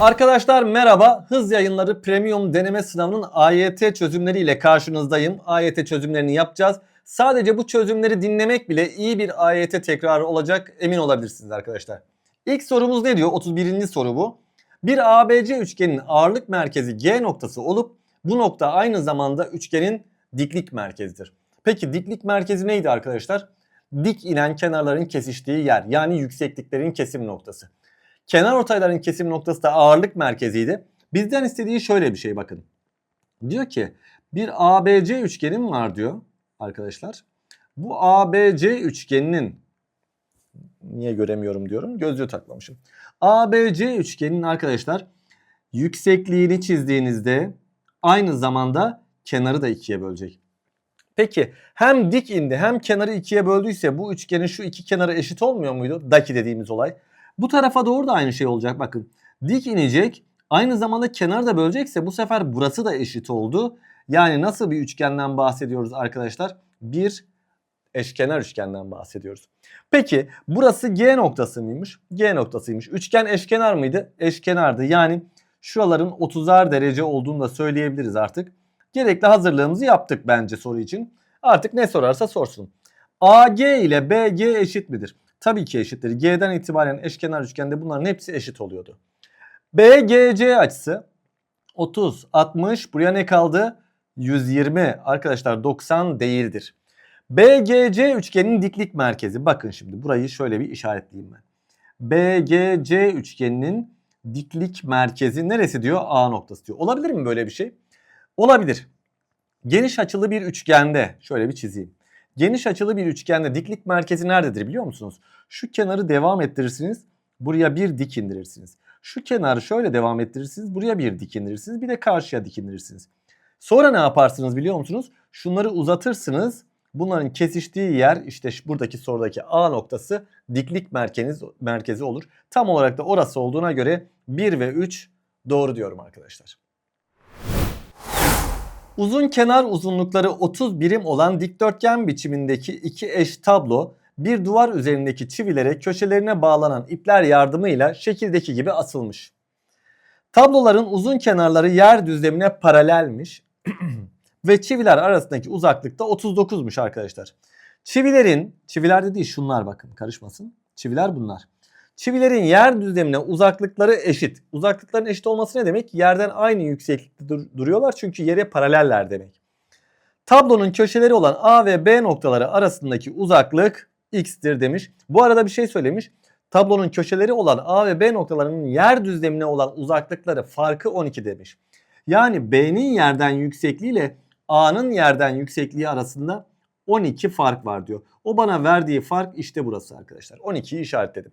Arkadaşlar merhaba. Hız yayınları premium deneme sınavının AYT çözümleriyle karşınızdayım. AYT çözümlerini yapacağız. Sadece bu çözümleri dinlemek bile iyi bir AYT tekrarı olacak emin olabilirsiniz arkadaşlar. İlk sorumuz ne diyor? 31. soru bu. Bir ABC üçgenin ağırlık merkezi G noktası olup bu nokta aynı zamanda üçgenin diklik merkezidir. Peki diklik merkezi neydi arkadaşlar? Dik inen kenarların kesiştiği yer yani yüksekliklerin kesim noktası. Kenar ortayların kesim noktası da ağırlık merkeziydi. Bizden istediği şöyle bir şey bakın. Diyor ki bir ABC üçgenim var diyor arkadaşlar. Bu ABC üçgeninin niye göremiyorum diyorum gözlüğü taklamışım. ABC üçgeninin arkadaşlar yüksekliğini çizdiğinizde aynı zamanda kenarı da ikiye bölecek. Peki hem dik indi hem kenarı ikiye böldüyse bu üçgenin şu iki kenarı eşit olmuyor muydu? Daki dediğimiz olay. Bu tarafa doğru da aynı şey olacak bakın. Dik inecek aynı zamanda kenar da bölecekse bu sefer burası da eşit oldu. Yani nasıl bir üçgenden bahsediyoruz arkadaşlar? Bir eşkenar üçgenden bahsediyoruz. Peki burası G noktası mıymış? G noktasıymış. Üçgen eşkenar mıydı? Eşkenardı. Yani şuraların 30'ar derece olduğunu da söyleyebiliriz artık. Gerekli hazırlığımızı yaptık bence soru için. Artık ne sorarsa sorsun. AG ile BG eşit midir? Tabii ki eşittir. G'den itibaren eşkenar üçgende bunların hepsi eşit oluyordu. BGC açısı 30, 60 buraya ne kaldı? 120 arkadaşlar 90 değildir. BGC üçgenin diklik merkezi. Bakın şimdi burayı şöyle bir işaretleyeyim ben. BGC üçgeninin diklik merkezi neresi diyor? A noktası diyor. Olabilir mi böyle bir şey? Olabilir. Geniş açılı bir üçgende şöyle bir çizeyim. Geniş açılı bir üçgende diklik merkezi nerededir biliyor musunuz? Şu kenarı devam ettirirsiniz. Buraya bir dik indirirsiniz. Şu kenarı şöyle devam ettirirsiniz. Buraya bir dik indirirsiniz. Bir de karşıya dik indirirsiniz. Sonra ne yaparsınız biliyor musunuz? Şunları uzatırsınız. Bunların kesiştiği yer işte buradaki sorudaki A noktası diklik merkezi, merkezi olur. Tam olarak da orası olduğuna göre 1 ve 3 doğru diyorum arkadaşlar. Uzun kenar uzunlukları 30 birim olan dikdörtgen biçimindeki iki eş tablo bir duvar üzerindeki çivilere köşelerine bağlanan ipler yardımıyla şekildeki gibi asılmış. Tabloların uzun kenarları yer düzlemine paralelmiş ve çiviler arasındaki uzaklık da 39'muş arkadaşlar. Çivilerin, çiviler değil şunlar bakın karışmasın. Çiviler bunlar. Çivilerin yer düzlemine uzaklıkları eşit. Uzaklıkların eşit olması ne demek? Yerden aynı yükseklikte dur- duruyorlar çünkü yere paraleller demek. Tablonun köşeleri olan A ve B noktaları arasındaki uzaklık x'tir demiş. Bu arada bir şey söylemiş. Tablonun köşeleri olan A ve B noktalarının yer düzlemine olan uzaklıkları farkı 12 demiş. Yani B'nin yerden yüksekliği ile A'nın yerden yüksekliği arasında 12 fark var diyor. O bana verdiği fark işte burası arkadaşlar. 12'yi işaretledim.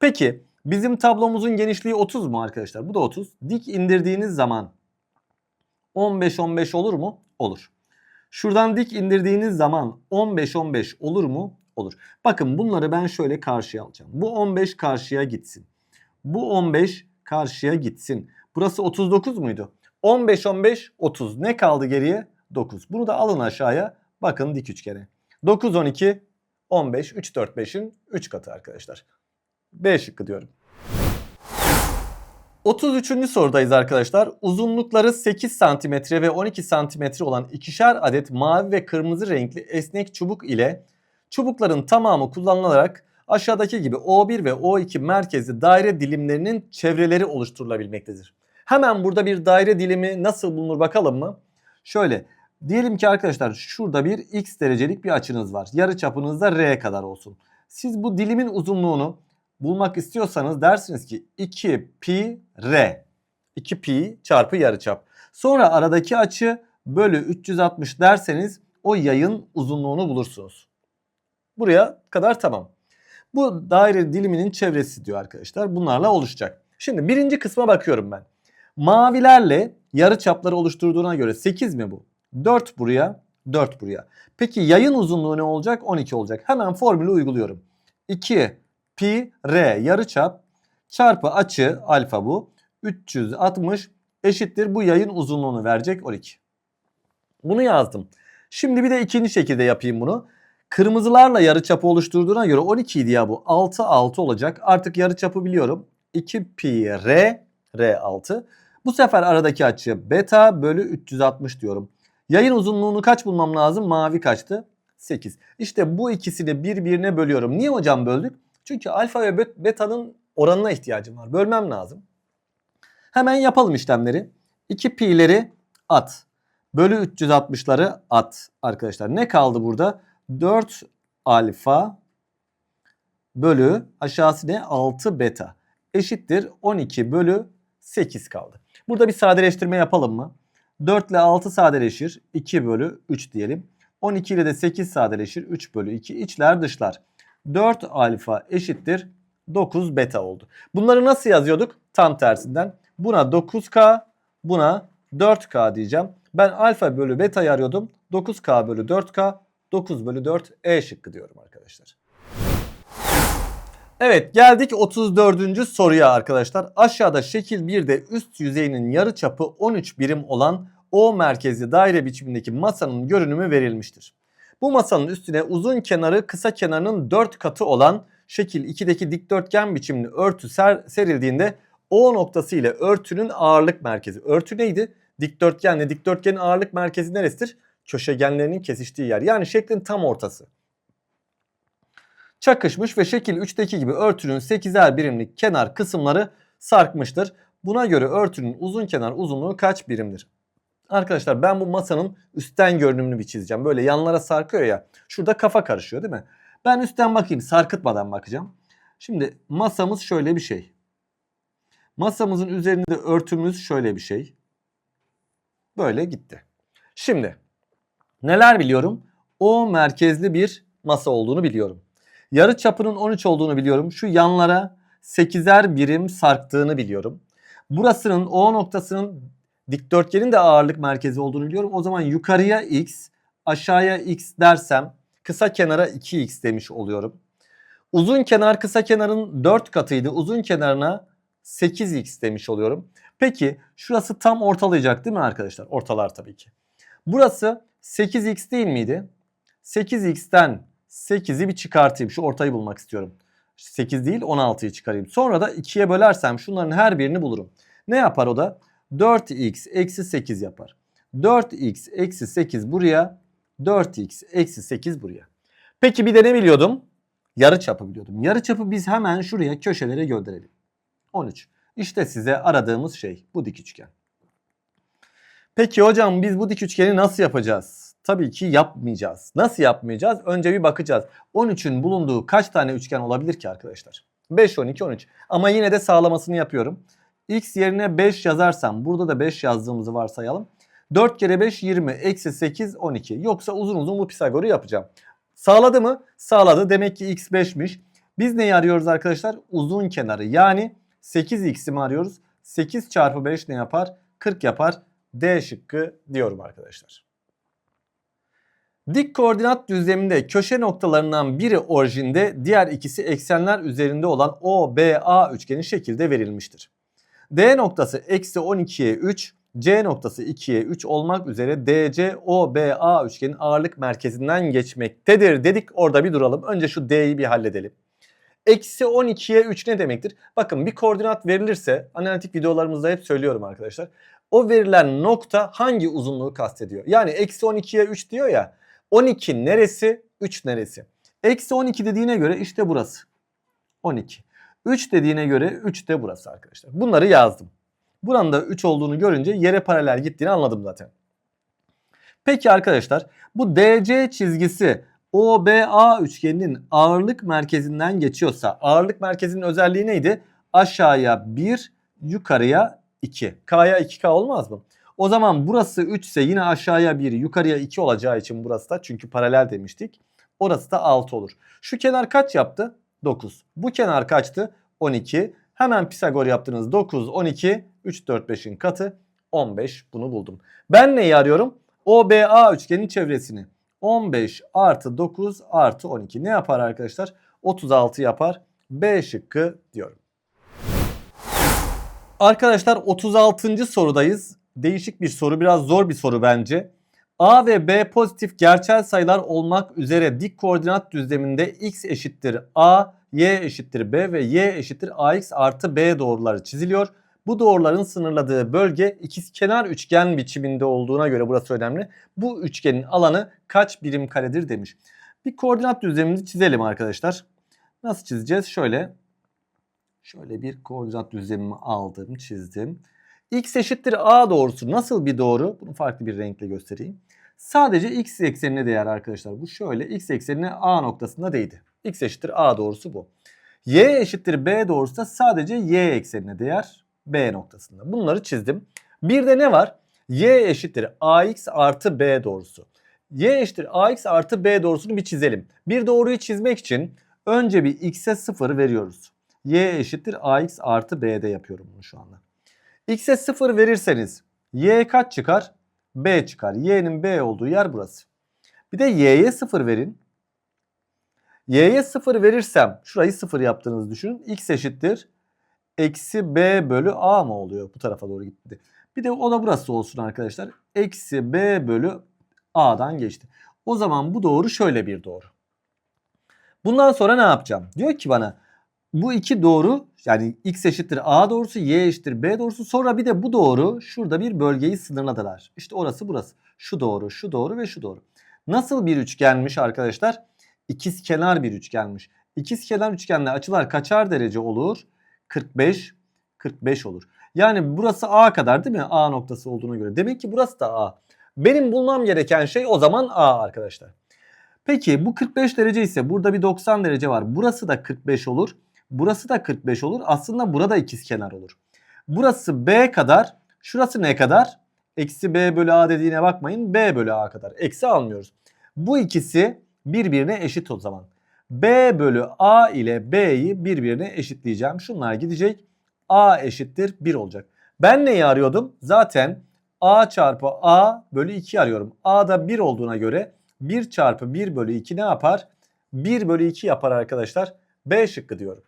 Peki bizim tablomuzun genişliği 30 mu arkadaşlar? Bu da 30. Dik indirdiğiniz zaman 15-15 olur mu? Olur. Şuradan dik indirdiğiniz zaman 15-15 olur mu? Olur. Bakın bunları ben şöyle karşıya alacağım. Bu 15 karşıya gitsin. Bu 15 karşıya gitsin. Burası 39 muydu? 15-15 30. Ne kaldı geriye? 9. Bunu da alın aşağıya. Bakın dik üçgene. 9 12 15 3 4 5'in 3 katı arkadaşlar. B şıkkı diyorum. 33. sorudayız arkadaşlar. Uzunlukları 8 cm ve 12 cm olan ikişer adet mavi ve kırmızı renkli esnek çubuk ile çubukların tamamı kullanılarak aşağıdaki gibi O1 ve O2 merkezli daire dilimlerinin çevreleri oluşturulabilmektedir. Hemen burada bir daire dilimi nasıl bulunur bakalım mı? Şöyle diyelim ki arkadaşlar şurada bir x derecelik bir açınız var. Yarı çapınız da r kadar olsun. Siz bu dilimin uzunluğunu bulmak istiyorsanız dersiniz ki 2 pi r. 2 pi çarpı yarıçap. Sonra aradaki açı bölü 360 derseniz o yayın uzunluğunu bulursunuz. Buraya kadar tamam. Bu daire diliminin çevresi diyor arkadaşlar. Bunlarla oluşacak. Şimdi birinci kısma bakıyorum ben. Mavilerle yarı çapları oluşturduğuna göre 8 mi bu? 4 buraya, 4 buraya. Peki yayın uzunluğu ne olacak? 12 olacak. Hemen formülü uyguluyorum. 2 pi r yarıçap çarpı açı alfa bu 360 eşittir bu yayın uzunluğunu verecek 12. Bunu yazdım. Şimdi bir de ikinci şekilde yapayım bunu. Kırmızılarla yarıçapı oluşturduğuna göre 12 idi ya bu. 6 6 olacak. Artık yarıçapı biliyorum. 2 pi r R6. Bu sefer aradaki açı beta bölü 360 diyorum. Yayın uzunluğunu kaç bulmam lazım? Mavi kaçtı? 8. İşte bu ikisini birbirine bölüyorum. Niye hocam böldük? Çünkü alfa ve bet- beta'nın oranına ihtiyacım var. Bölmem lazım. Hemen yapalım işlemleri. 2 pi'leri at. Bölü 360'ları at arkadaşlar. Ne kaldı burada? 4 alfa bölü aşağısı ne? 6 beta eşittir 12 bölü 8 kaldı. Burada bir sadeleştirme yapalım mı? 4 ile 6 sadeleşir. 2 bölü 3 diyelim. 12 ile de 8 sadeleşir. 3 bölü 2 içler dışlar. 4 alfa eşittir 9 beta oldu. Bunları nasıl yazıyorduk? Tam tersinden. Buna 9K, buna 4K diyeceğim. Ben alfa bölü beta'yı arıyordum. 9K bölü 4K, 9 bölü 4 E şıkkı diyorum arkadaşlar. Evet geldik 34. soruya arkadaşlar. Aşağıda şekil 1'de üst yüzeyinin yarıçapı 13 birim olan O merkezli daire biçimindeki masanın görünümü verilmiştir. Bu masanın üstüne uzun kenarı kısa kenarının 4 katı olan şekil 2'deki dikdörtgen biçimli örtü ser, serildiğinde O noktası ile örtünün ağırlık merkezi. Örtü neydi? Dikdörtgenle dikdörtgenin ağırlık merkezi neresidir? Köşegenlerinin kesiştiği yer. Yani şeklin tam ortası çakışmış ve şekil 3'teki gibi örtünün 8'er birimlik kenar kısımları sarkmıştır. Buna göre örtünün uzun kenar uzunluğu kaç birimdir? Arkadaşlar ben bu masanın üstten görünümünü bir çizeceğim. Böyle yanlara sarkıyor ya. Şurada kafa karışıyor değil mi? Ben üstten bakayım sarkıtmadan bakacağım. Şimdi masamız şöyle bir şey. Masamızın üzerinde örtümüz şöyle bir şey. Böyle gitti. Şimdi neler biliyorum? O merkezli bir masa olduğunu biliyorum. Yarı çapının 13 olduğunu biliyorum. Şu yanlara 8'er birim sarktığını biliyorum. Burasının O noktasının dikdörtgenin de ağırlık merkezi olduğunu biliyorum. O zaman yukarıya x, aşağıya x dersem kısa kenara 2x demiş oluyorum. Uzun kenar kısa kenarın 4 katıydı. Uzun kenarına 8x demiş oluyorum. Peki şurası tam ortalayacak değil mi arkadaşlar? Ortalar tabii ki. Burası 8x değil miydi? 8x'ten 8'i bir çıkartayım. Şu ortayı bulmak istiyorum. 8 değil 16'yı çıkarayım. Sonra da 2'ye bölersem şunların her birini bulurum. Ne yapar o da? 4x eksi 8 yapar. 4x eksi 8 buraya. 4x eksi 8 buraya. Peki bir de ne biliyordum? Yarı çapı biliyordum. Yarı çapı biz hemen şuraya köşelere gönderelim. 13. İşte size aradığımız şey bu dik üçgen. Peki hocam biz bu dik üçgeni nasıl yapacağız? Tabii ki yapmayacağız. Nasıl yapmayacağız? Önce bir bakacağız. 13'ün bulunduğu kaç tane üçgen olabilir ki arkadaşlar? 5, 12, 13. Ama yine de sağlamasını yapıyorum. X yerine 5 yazarsam burada da 5 yazdığımızı varsayalım. 4 kere 5 20 eksi 8 12. Yoksa uzun uzun bu Pisagor'u yapacağım. Sağladı mı? Sağladı. Demek ki x 5'miş. Biz neyi arıyoruz arkadaşlar? Uzun kenarı. Yani 8x'i mi arıyoruz? 8 çarpı 5 ne yapar? 40 yapar. D şıkkı diyorum arkadaşlar. Dik koordinat düzleminde köşe noktalarından biri orijinde, diğer ikisi eksenler üzerinde olan OBA üçgeni şekilde verilmiştir. D noktası eksi 12'ye 3, C noktası 2'ye 3 olmak üzere DC OBA üçgenin ağırlık merkezinden geçmektedir dedik. Orada bir duralım. Önce şu D'yi bir halledelim. Eksi 12'ye 3 ne demektir? Bakın bir koordinat verilirse analitik videolarımızda hep söylüyorum arkadaşlar. O verilen nokta hangi uzunluğu kastediyor? Yani eksi 12'ye 3 diyor ya. 12 neresi? 3 neresi? Eksi 12 dediğine göre işte burası. 12. 3 dediğine göre 3 de burası arkadaşlar. Bunları yazdım. Buranın da 3 olduğunu görünce yere paralel gittiğini anladım zaten. Peki arkadaşlar bu DC çizgisi OBA üçgeninin ağırlık merkezinden geçiyorsa ağırlık merkezinin özelliği neydi? Aşağıya 1, yukarıya 2. K'ya 2K olmaz mı? O zaman burası 3 ise yine aşağıya 1 yukarıya 2 olacağı için burası da çünkü paralel demiştik. Orası da 6 olur. Şu kenar kaç yaptı? 9. Bu kenar kaçtı? 12. Hemen Pisagor yaptınız. 9, 12, 3, 4, 5'in katı 15 bunu buldum. Ben neyi arıyorum? OBA üçgenin çevresini. 15 artı 9 artı 12 ne yapar arkadaşlar? 36 yapar. B şıkkı diyorum. Arkadaşlar 36. sorudayız. Değişik bir soru biraz zor bir soru bence. A ve B pozitif gerçel sayılar olmak üzere dik koordinat düzleminde x eşittir a, y eşittir b ve y eşittir ax artı b doğruları çiziliyor. Bu doğruların sınırladığı bölge ikizkenar üçgen biçiminde olduğuna göre burası önemli. Bu üçgenin alanı kaç birim karedir demiş. Bir koordinat düzlemimizi çizelim arkadaşlar. Nasıl çizeceğiz? Şöyle. Şöyle bir koordinat düzlemimi aldım, çizdim. X eşittir A doğrusu nasıl bir doğru? Bunu farklı bir renkle göstereyim. Sadece x eksenine değer arkadaşlar. Bu şöyle x eksenine A noktasında değdi. X eşittir A doğrusu bu. Y eşittir B doğrusu da sadece Y eksenine değer B noktasında. Bunları çizdim. Bir de ne var? Y eşittir AX artı B doğrusu. Y eşittir AX artı B doğrusunu bir çizelim. Bir doğruyu çizmek için önce bir X'e 0 veriyoruz. Y eşittir AX artı B'de yapıyorum bunu şu anda. X'e 0 verirseniz Y kaç çıkar? B çıkar. Y'nin B olduğu yer burası. Bir de Y'ye 0 verin. Y'ye 0 verirsem şurayı 0 yaptığınızı düşünün. X eşittir. Eksi B bölü A mı oluyor? Bu tarafa doğru gitti. Bir de o da burası olsun arkadaşlar. Eksi B bölü A'dan geçti. O zaman bu doğru şöyle bir doğru. Bundan sonra ne yapacağım? Diyor ki bana bu iki doğru yani x eşittir a doğrusu y eşittir b doğrusu sonra bir de bu doğru şurada bir bölgeyi sınırladılar. İşte orası burası. Şu doğru, şu doğru ve şu doğru. Nasıl bir üçgenmiş arkadaşlar? İkizkenar bir üçgenmiş. İkizkenar üçgenle açılar kaçar derece olur? 45 45 olur. Yani burası a kadar değil mi? A noktası olduğuna göre. Demek ki burası da a. Benim bulmam gereken şey o zaman a arkadaşlar. Peki bu 45 derece ise burada bir 90 derece var. Burası da 45 olur. Burası da 45 olur. Aslında burada ikizkenar olur. Burası B kadar. Şurası ne kadar? Eksi B bölü A dediğine bakmayın. B bölü A kadar. Eksi almıyoruz. Bu ikisi birbirine eşit o zaman. B bölü A ile B'yi birbirine eşitleyeceğim. Şunlar gidecek. A eşittir 1 olacak. Ben neyi arıyordum? Zaten A çarpı A bölü 2 arıyorum. A'da 1 olduğuna göre 1 çarpı 1 bölü 2 ne yapar? 1 bölü 2 yapar arkadaşlar. B şıkkı diyorum.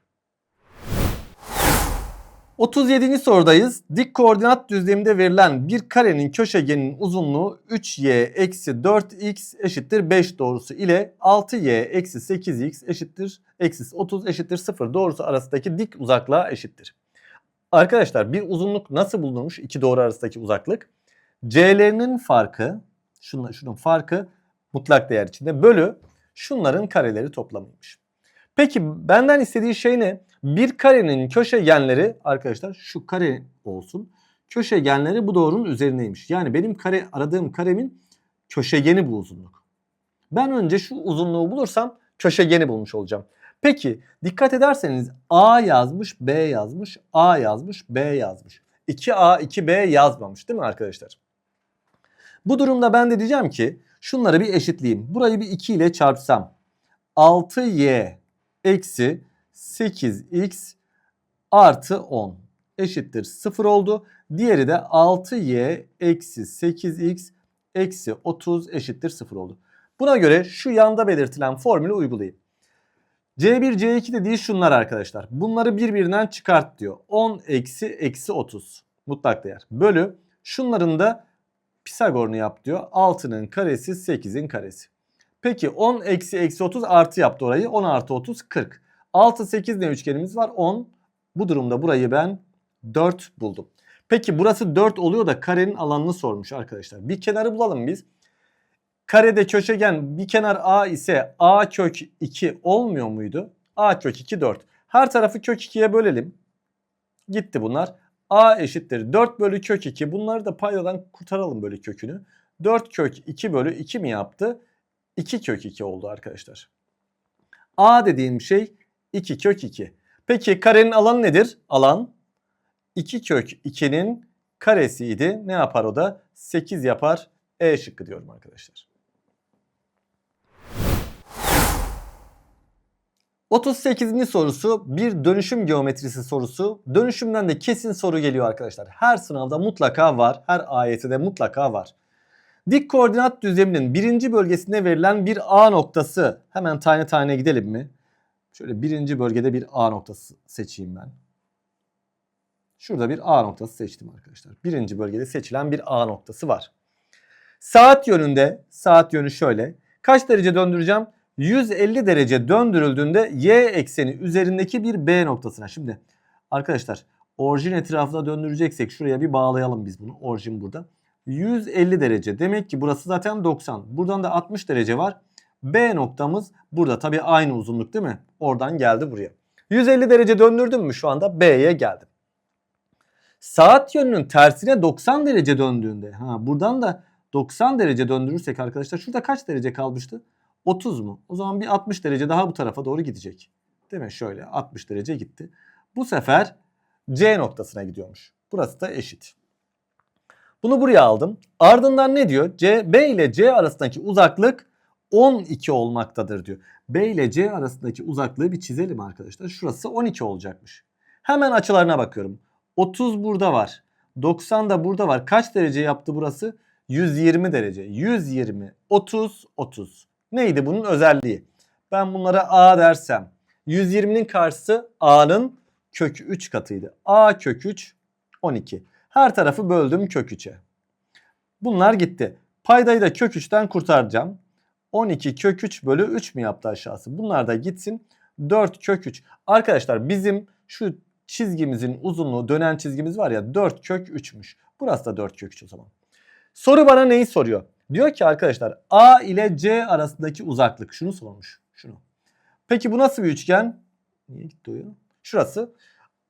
37. sorudayız. Dik koordinat düzleminde verilen bir karenin köşegeninin uzunluğu 3y eksi 4x eşittir 5 doğrusu ile 6y eksi 8x eşittir eksi 30 eşittir 0 doğrusu arasındaki dik uzaklığa eşittir. Arkadaşlar bir uzunluk nasıl bulunmuş iki doğru arasındaki uzaklık? C'lerinin farkı, şunun, şunun farkı mutlak değer içinde bölü şunların kareleri toplamıymış. Peki benden istediği şey ne? Bir karenin köşegenleri arkadaşlar şu kare olsun. Köşegenleri bu doğrunun üzerindeymiş. Yani benim kare aradığım karemin köşegeni bu uzunluk. Ben önce şu uzunluğu bulursam köşegeni bulmuş olacağım. Peki dikkat ederseniz A yazmış, B yazmış, A yazmış, B yazmış. 2A, 2B yazmamış değil mi arkadaşlar? Bu durumda ben de diyeceğim ki şunları bir eşitleyeyim. Burayı bir 2 ile çarpsam 6y eksi 8x artı 10 eşittir 0 oldu. Diğeri de 6y eksi 8x eksi 30 eşittir 0 oldu. Buna göre şu yanda belirtilen formülü uygulayayım. C1, C2 dediği şunlar arkadaşlar. Bunları birbirinden çıkart diyor. 10 eksi eksi 30 mutlak değer. Bölü şunların da Pisagor'unu yap diyor. 6'nın karesi 8'in karesi. Peki 10 eksi eksi 30 artı yaptı orayı. 10 artı 30 40. 6 8 ne üçgenimiz var? 10. Bu durumda burayı ben 4 buldum. Peki burası 4 oluyor da karenin alanını sormuş arkadaşlar. Bir kenarı bulalım biz. Karede köşegen bir kenar A ise A kök 2 olmuyor muydu? A kök 2 4. Her tarafı kök 2'ye bölelim. Gitti bunlar. A eşittir 4 bölü kök 2. Bunları da paydadan kurtaralım böyle kökünü. 4 kök 2 bölü 2 mi yaptı? 2 kök 2 oldu arkadaşlar. A dediğim şey 2 kök 2. Peki karenin alanı nedir? Alan 2 kök 2'nin karesiydi. Ne yapar o da? 8 yapar. E şıkkı diyorum arkadaşlar. 38. sorusu bir dönüşüm geometrisi sorusu. Dönüşümden de kesin soru geliyor arkadaşlar. Her sınavda mutlaka var. Her ayette de mutlaka var. Dik koordinat düzleminin birinci bölgesine verilen bir A noktası. Hemen tane tane gidelim mi? Şöyle birinci bölgede bir A noktası seçeyim ben. Şurada bir A noktası seçtim arkadaşlar. Birinci bölgede seçilen bir A noktası var. Saat yönünde, saat yönü şöyle. Kaç derece döndüreceğim? 150 derece döndürüldüğünde y ekseni üzerindeki bir B noktasına. Şimdi arkadaşlar Orijin etrafına döndüreceksek şuraya bir bağlayalım biz bunu. Orijin burada. 150 derece. Demek ki burası zaten 90. Buradan da 60 derece var. B noktamız burada. Tabii aynı uzunluk değil mi? Oradan geldi buraya. 150 derece döndürdüm mü şu anda B'ye geldim. Saat yönünün tersine 90 derece döndüğünde. Ha buradan da 90 derece döndürürsek arkadaşlar şurada kaç derece kalmıştı? 30 mu? O zaman bir 60 derece daha bu tarafa doğru gidecek. Değil mi? Şöyle 60 derece gitti. Bu sefer C noktasına gidiyormuş. Burası da eşit. Bunu buraya aldım. Ardından ne diyor? C, B ile C arasındaki uzaklık 12 olmaktadır diyor. B ile C arasındaki uzaklığı bir çizelim arkadaşlar. Şurası 12 olacakmış. Hemen açılarına bakıyorum. 30 burada var. 90 da burada var. Kaç derece yaptı burası? 120 derece. 120, 30, 30. Neydi bunun özelliği? Ben bunlara A dersem 120'nin karşısı A'nın kök 3 katıydı. A kök 3 12. Her tarafı böldüm kök 3'e. Bunlar gitti. Paydayı da kök 3'ten kurtaracağım. 12 kök 3 bölü 3 mü yaptı aşağısı? Bunlar da gitsin. 4 kök 3. Arkadaşlar bizim şu çizgimizin uzunluğu dönen çizgimiz var ya 4 kök 3'müş. Burası da 4 kök 3 o zaman. Soru bana neyi soruyor? Diyor ki arkadaşlar A ile C arasındaki uzaklık. Şunu sormuş. Şunu. Peki bu nasıl bir üçgen? Niye gitti o? Şurası.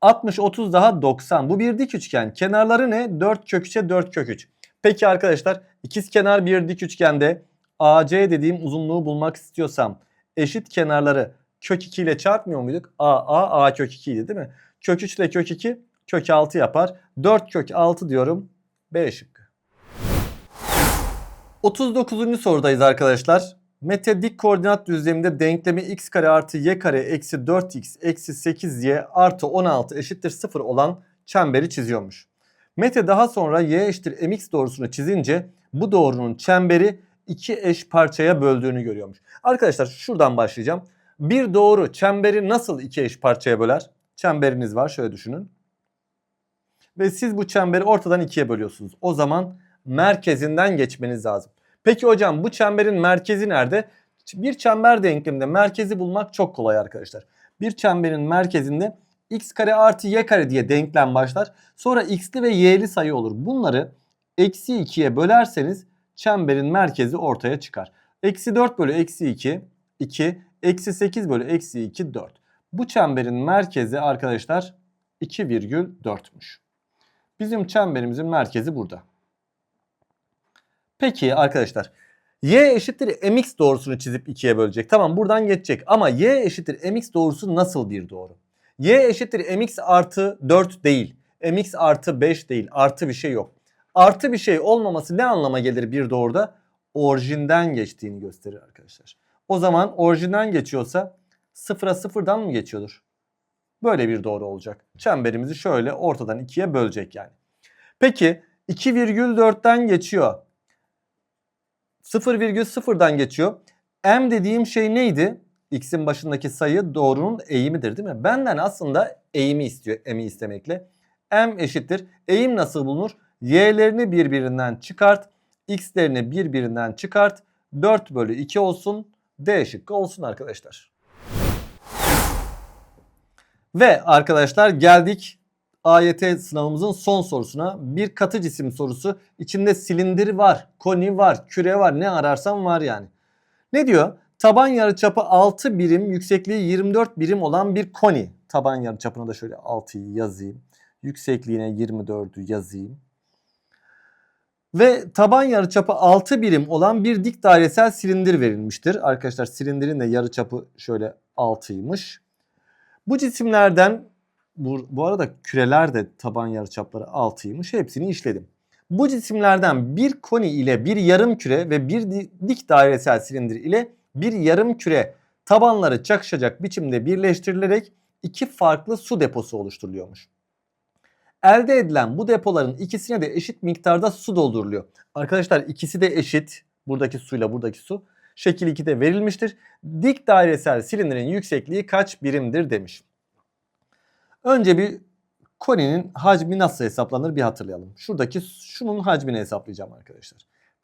60, 30 daha 90. Bu bir dik üçgen. Kenarları ne? 4 kök 3'e 4 kök 3. Peki arkadaşlar ikiz kenar bir dik üçgende AC dediğim uzunluğu bulmak istiyorsam eşit kenarları kök 2 ile çarpmıyor muyduk? A, A, A kök 2 idi değil mi? Kök 3 ile kök 2 kök 6 yapar. 4 kök 6 diyorum. B şıkkı. 39. sorudayız arkadaşlar. Mete dik koordinat düzleminde denklemi x kare artı y kare eksi 4x eksi 8y artı 16 eşittir 0 olan çemberi çiziyormuş. Mete daha sonra y eşittir mx doğrusunu çizince bu doğrunun çemberi iki eş parçaya böldüğünü görüyormuş. Arkadaşlar şuradan başlayacağım. Bir doğru çemberi nasıl iki eş parçaya böler? Çemberiniz var şöyle düşünün. Ve siz bu çemberi ortadan ikiye bölüyorsunuz. O zaman merkezinden geçmeniz lazım. Peki hocam bu çemberin merkezi nerede? Bir çember denkleminde merkezi bulmak çok kolay arkadaşlar. Bir çemberin merkezinde x kare artı y kare diye denklem başlar. Sonra x'li ve y'li sayı olur. Bunları eksi 2'ye bölerseniz çemberin merkezi ortaya çıkar. Eksi 4 bölü eksi 2 2 eksi 8 bölü eksi 2 4. Bu çemberin merkezi arkadaşlar 2,4'müş. Bizim çemberimizin merkezi burada. Peki arkadaşlar y eşittir mx doğrusunu çizip ikiye bölecek. Tamam buradan geçecek ama y eşittir mx doğrusu nasıl bir doğru? y eşittir mx artı 4 değil. mx artı 5 değil. Artı bir şey yok. Artı bir şey olmaması ne anlama gelir bir doğruda? Orijinden geçtiğini gösterir arkadaşlar. O zaman orijinden geçiyorsa sıfıra sıfırdan mı geçiyordur? Böyle bir doğru olacak. Çemberimizi şöyle ortadan ikiye bölecek yani. Peki 2,4'ten geçiyor. 0,0'dan geçiyor. M dediğim şey neydi? X'in başındaki sayı doğrunun eğimidir değil mi? Benden aslında eğimi istiyor M'i istemekle. M eşittir. Eğim nasıl bulunur? Y'lerini birbirinden çıkart. X'lerini birbirinden çıkart. 4 bölü 2 olsun. D şıkkı olsun arkadaşlar. Ve arkadaşlar geldik AYT sınavımızın son sorusuna. Bir katı cisim sorusu. İçinde silindir var, koni var, küre var. Ne ararsan var yani. Ne diyor? Taban yarıçapı 6 birim, yüksekliği 24 birim olan bir koni. Taban yarıçapına da şöyle 6'yı yazayım. Yüksekliğine 24'ü yazayım. Ve taban yarıçapı 6 birim olan bir dik dairesel silindir verilmiştir. Arkadaşlar silindirin de yarıçapı şöyle 6'ymış. Bu cisimlerden bu, bu arada küreler de taban yarıçapları 6'ymış. Hepsini işledim. Bu cisimlerden bir koni ile bir yarım küre ve bir dik dairesel silindir ile bir yarım küre tabanları çakışacak biçimde birleştirilerek iki farklı su deposu oluşturuluyormuş. Elde edilen bu depoların ikisine de eşit miktarda su dolduruluyor. Arkadaşlar ikisi de eşit. Buradaki suyla buradaki su. Şekil 2'de verilmiştir. Dik dairesel silindirin yüksekliği kaç birimdir demiş. Önce bir koninin hacmi nasıl hesaplanır bir hatırlayalım. Şuradaki şunun hacmini hesaplayacağım arkadaşlar.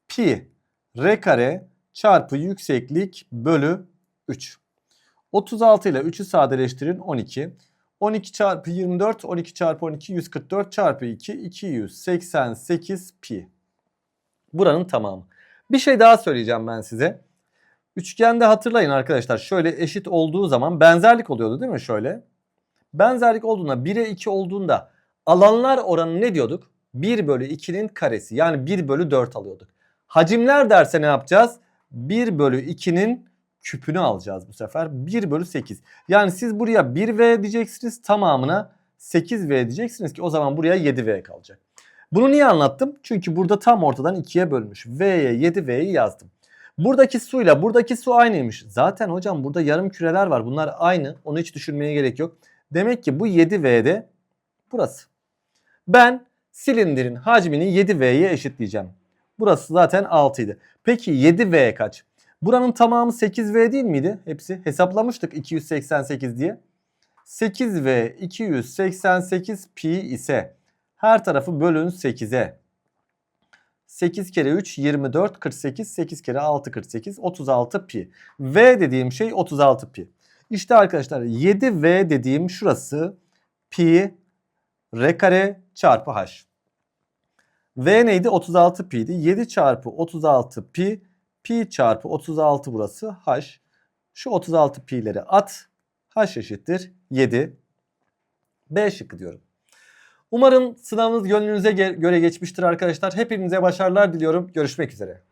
Pi r kare çarpı yükseklik bölü 3. 36 ile 3'ü sadeleştirin 12. 12 çarpı 24, 12 çarpı 12, 144 çarpı 2, 288 pi. Buranın tamamı. Bir şey daha söyleyeceğim ben size. Üçgende hatırlayın arkadaşlar şöyle eşit olduğu zaman benzerlik oluyordu değil mi şöyle? Benzerlik olduğunda 1'e 2 olduğunda alanlar oranı ne diyorduk? 1 bölü 2'nin karesi yani 1 bölü 4 alıyorduk. Hacimler derse ne yapacağız? 1 bölü 2'nin küpünü alacağız bu sefer. 1 bölü 8. Yani siz buraya 1V diyeceksiniz tamamına 8V diyeceksiniz ki o zaman buraya 7V kalacak. Bunu niye anlattım? Çünkü burada tam ortadan 2'ye bölmüş. V'ye 7V'yi yazdım. Buradaki suyla buradaki su aynıymış. Zaten hocam burada yarım küreler var. Bunlar aynı. Onu hiç düşünmeye gerek yok. Demek ki bu 7V'de burası. Ben silindirin hacmini 7V'ye eşitleyeceğim. Burası zaten 6 idi. Peki 7V kaç? Buranın tamamı 8V değil miydi? Hepsi hesaplamıştık 288 diye. 8V 288 pi ise her tarafı bölün 8'e. 8 kere 3 24 48 8 kere 6 48 36 pi. V dediğim şey 36 pi. İşte arkadaşlar 7V dediğim şurası pi r kare çarpı h. V neydi? 36 pi'ydi. 7 çarpı 36 pi pi çarpı 36 burası h. Şu 36 pi'leri at. h eşittir 7. B şıkkı diyorum. Umarım sınavınız gönlünüze göre geçmiştir arkadaşlar. Hepinize başarılar diliyorum. Görüşmek üzere.